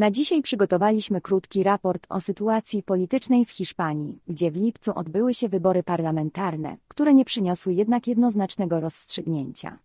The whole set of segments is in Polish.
Na dzisiaj przygotowaliśmy krótki raport o sytuacji politycznej w Hiszpanii, gdzie w lipcu odbyły się wybory parlamentarne, które nie przyniosły jednak jednoznacznego rozstrzygnięcia.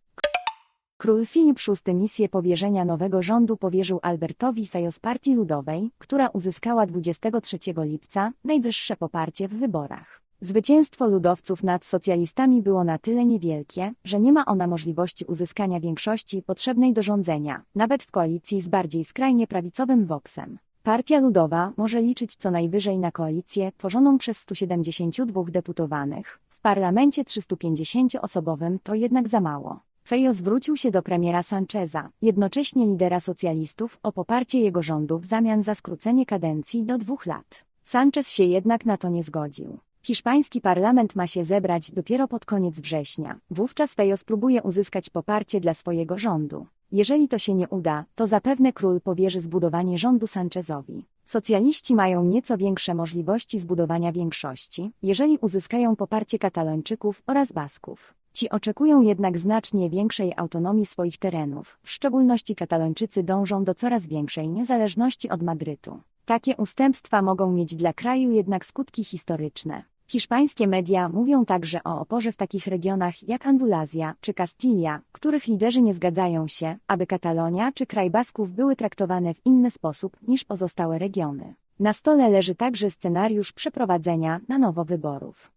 Król Filip VI misję powierzenia nowego rządu powierzył Albertowi Fejo z Partii Ludowej, która uzyskała 23 lipca najwyższe poparcie w wyborach. Zwycięstwo ludowców nad socjalistami było na tyle niewielkie, że nie ma ona możliwości uzyskania większości potrzebnej do rządzenia, nawet w koalicji z bardziej skrajnie prawicowym Voxem. Partia Ludowa może liczyć co najwyżej na koalicję tworzoną przez 172 deputowanych. W parlamencie 350-osobowym to jednak za mało. Fejo zwrócił się do premiera Sancheza, jednocześnie lidera socjalistów, o poparcie jego rządu w zamian za skrócenie kadencji do dwóch lat. Sanchez się jednak na to nie zgodził. Hiszpański parlament ma się zebrać dopiero pod koniec września. Wówczas Fejo spróbuje uzyskać poparcie dla swojego rządu. Jeżeli to się nie uda, to zapewne król powierzy zbudowanie rządu Sanchezowi. Socjaliści mają nieco większe możliwości zbudowania większości, jeżeli uzyskają poparcie Katalończyków oraz Basków. Ci oczekują jednak znacznie większej autonomii swoich terenów, w szczególności Katalończycy dążą do coraz większej niezależności od Madrytu. Takie ustępstwa mogą mieć dla kraju jednak skutki historyczne. Hiszpańskie media mówią także o oporze w takich regionach jak Andulazja czy Kastylia, których liderzy nie zgadzają się, aby Katalonia czy kraj Basków były traktowane w inny sposób niż pozostałe regiony. Na stole leży także scenariusz przeprowadzenia na nowo wyborów.